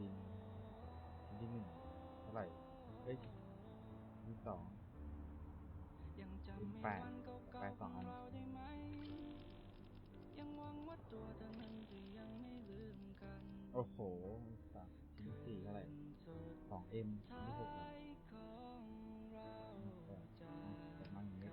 ดินอันที่หนึ่งเท่าไหร่เฮ้ยอันที่สองเป็นแปดแปดสองอันโอ้โหสามชิ้นสี่เท่าไหร่สองเอ็มชิ้นที่หกเลยแปดแต่มันเม็ด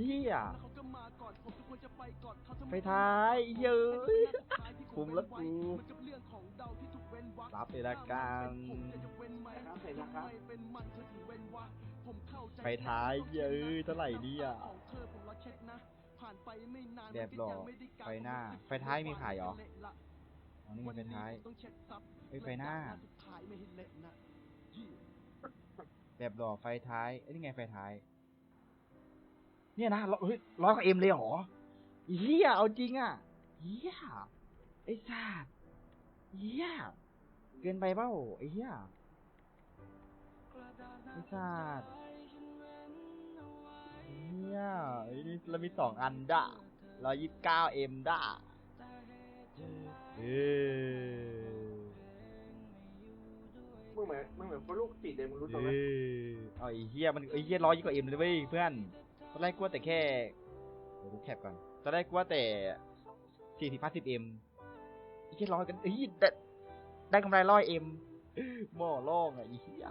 เหี้ยไฟท้ายเยอะคุ้มแล้วกูรับเลยละกันครับเสร็จแล้วครับไฟท้ายเยอะเท่าไหร่เนี่ยแบบหล่อไฟหน้า ไฟท้ายมีขายเหรออ๋อนี่มีไฟท้ายเฮ้ยไฟหน้าแบบหล่อไฟท้ายเอ้ยนี่ไงไฟท้าย เนี่ยนะร้อยเฮ้ยร้อยกว่าเอ็มเลยเหรอเฮียเอาจริงอะเฮียไอ้สัสเฮียเกินไปเปล่าไอ้เฮียไอ้สัสเฮียไอ้นี่เรามีสองอันด่ะร้อยยี่สิบเก้าเอ็มด่ะเออมึงเหมือนมึงเหมือนคนลูกติดเลยมึงรู้เอตัวไหมอเอาไอ้เฮียมันไอ้เฮียร้อยยี่สิบกว่าเอ็มเลยเว้ยเพื่อน ตอนแรกกูว่าแต่แค่เดี๋ยวกูแคปก่อนตอนแรกกูว่าแต่สี่สิบห้าสิบเอ็มอีกแค่ร้อยกันเอ้ยได้ได้กำไรร้อยเอ็มหม้อล่องอะอีเฮีย